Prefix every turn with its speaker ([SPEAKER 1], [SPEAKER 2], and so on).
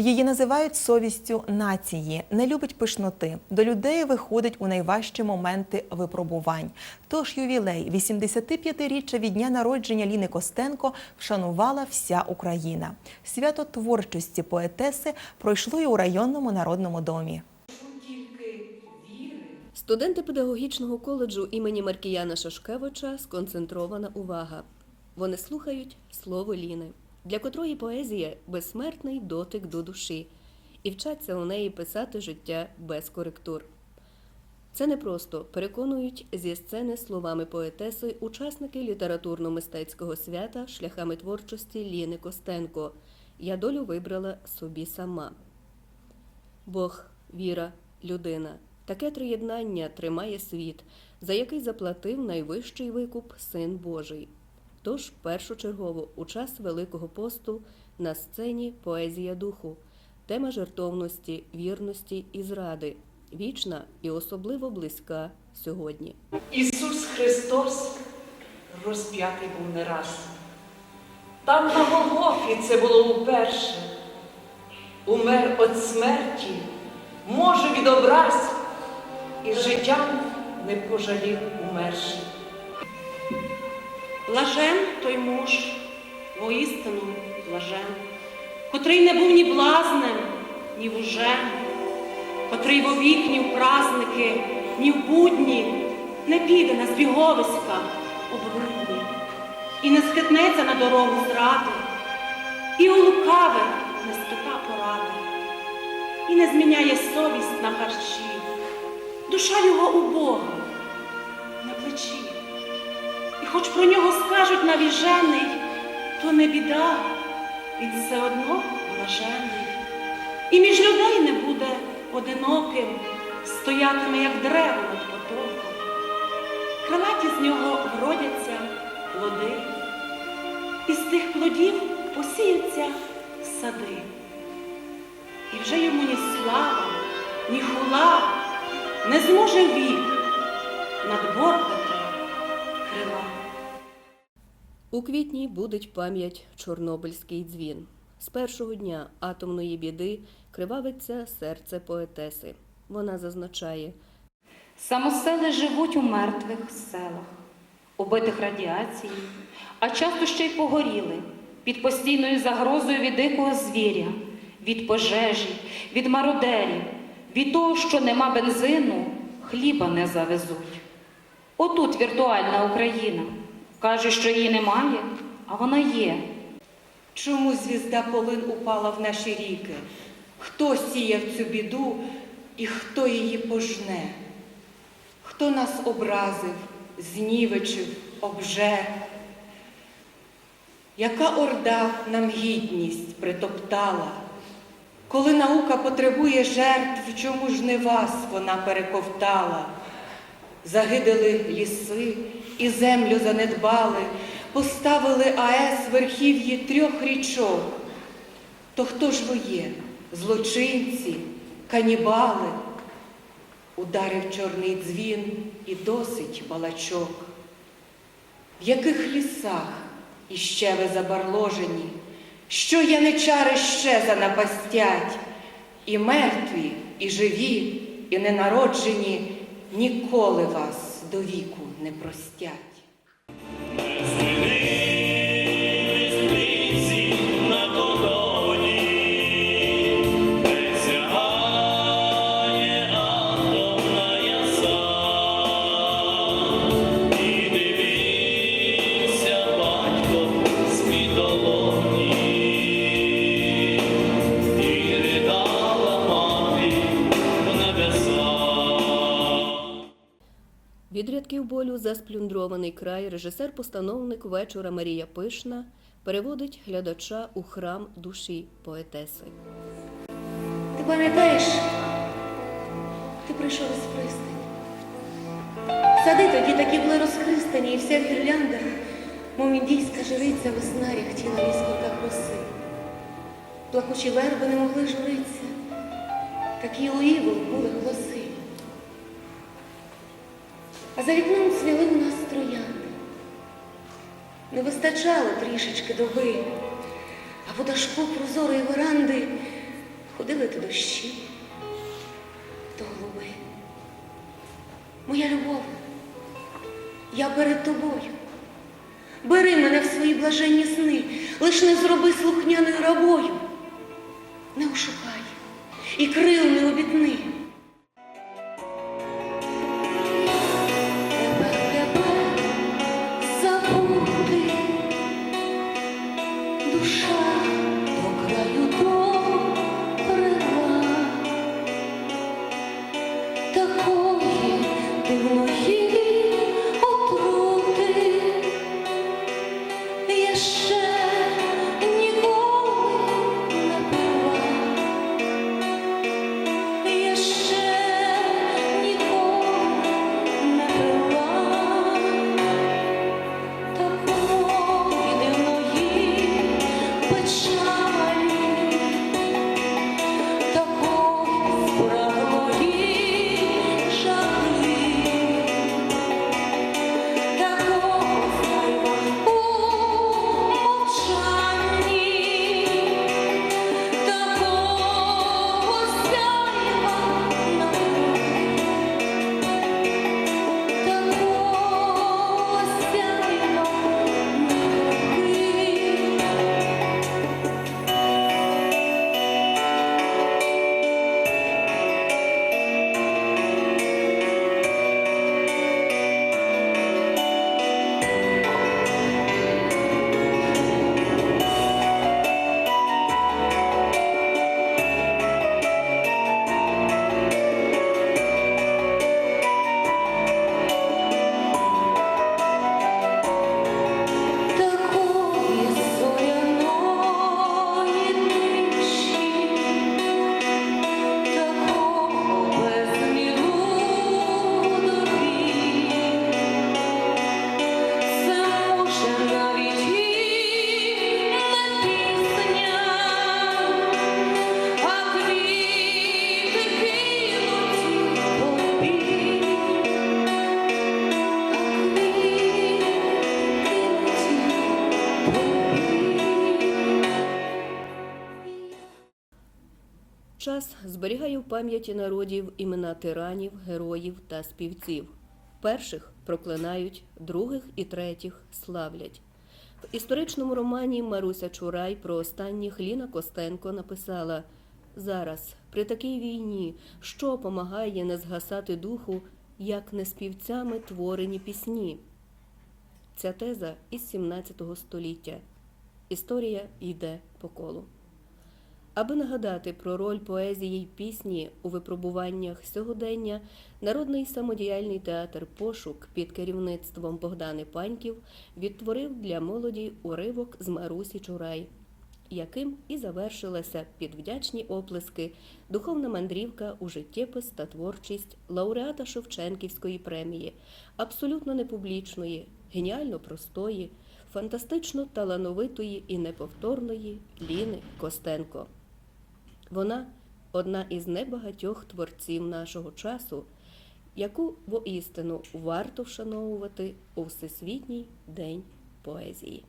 [SPEAKER 1] Її називають совістю нації, не любить пишноти. До людей виходить у найважчі моменти випробувань. Тож ювілей 85-річчя від дня народження Ліни Костенко вшанувала вся Україна. Свято творчості поетеси пройшло і у районному народному домі.
[SPEAKER 2] Студенти педагогічного коледжу імені Маркіяна Шашкевича сконцентрована увага. Вони слухають слово Ліни, для котрої поезія безсмертний дотик до душі, і вчаться у неї писати життя без коректур. Це не просто переконують зі сцени словами поетеси учасники літературно-мистецького свята шляхами творчості Ліни Костенко. Я долю вибрала собі сама. Бог, віра, людина. Таке триєднання тримає світ, за який заплатив найвищий викуп Син Божий. Тож першочергово у час Великого посту на сцені поезія духу, тема жертовності, вірності і зради, вічна і особливо близька сьогодні.
[SPEAKER 3] Ісус Христос розп'ятий був не раз. Там на Голгофі це було уперше. Умер від смерті, може від образ, і життям не пожалів умерший.
[SPEAKER 4] Блажен той муж, воістину блажен, котрий не був ні блазнем, ні вужем, котрий вовік ні в праздники, ні в будні не піде на збіговиська обрудні, і не схитнеться на дорогу зради, і у лукаве не спита поради, і не зміняє совість на харчі, душа його убога на плечі. Хоч про нього скажуть навіжений, то не біда, він все одно блажений. І між людей не буде одиноким, стоятиме, як дерево над потоком. Крилаті з нього вродяться плоди, і з тих плодів посіються сади. І вже йому ні слава, ні хула не зможе вік над надборкати крила.
[SPEAKER 2] У квітні будить пам'ять Чорнобильський дзвін. З першого дня атомної біди кривавиться серце поетеси. Вона зазначає,
[SPEAKER 5] Самосели живуть у мертвих селах, убитих радіацією, а часто ще й погоріли під постійною загрозою від дикого звіря, від пожежі, від мародерів, від того, що нема бензину, хліба не завезуть. Отут віртуальна Україна. Каже, що її немає, а вона є.
[SPEAKER 6] Чому звізда полин упала в наші ріки? Хто сіяв цю біду і хто її пожне? Хто нас образив, знівечив, обжер? Яка орда нам гідність притоптала? Коли наука потребує жертв, чому ж не вас вона перековтала? Загидали ліси і землю занедбали, поставили АЕС верхів'ї трьох річок. То хто ж ви є? Злочинці, канібали? Ударив чорний дзвін і досить балачок. В яких лісах іще ви забарложені? Що яничари ще занапастять? І мертві, і живі, і ненароджені ніколи вас до віку не простять.
[SPEAKER 2] Від за сплюндрований край режисер-постановник вечора Марія Пишна переводить глядача у храм душі поетеси.
[SPEAKER 7] Ти пам'ятаєш, ти прийшов із пристані. Сади тоді такі були розхристані, і вся в гірляндах, мов індійська жриця веснаря хотіла в іскорках роси. Плакучі верби не могли журитися, такі у івол були голоси. А за вікном цвіли у нас троянди. Не вистачало трішечки доби, а по дашку прозорої веранди ходили то дощі, то голуби. Моя любов, я перед тобою. Бери мене в свої блаженні сни, лиш не зроби слухняною рабою. Не ошукай і крил не обітни.
[SPEAKER 2] Час зберігає в пам'яті народів імена тиранів, героїв та співців. Перших проклинають, других і третіх славлять. В історичному романі Маруся Чурай про останніх Ліна Костенко написала Зараз, при такій війні, що помагає не згасати духу, як не співцями творені пісні. Ця теза із 17 століття. Історія йде по колу. Аби нагадати про роль поезії й пісні у випробуваннях сьогодення, народний самодіяльний театр Пошук під керівництвом Богдани Паньків відтворив для молоді уривок з Марусі Чурай, яким і завершилася під вдячні оплески духовна мандрівка у життєпис та творчість лауреата Шевченківської премії, абсолютно непублічної, геніально простої, фантастично талановитої і неповторної Ліни Костенко. Вона одна із небагатьох творців нашого часу, яку воістину варто вшановувати у Всесвітній день поезії.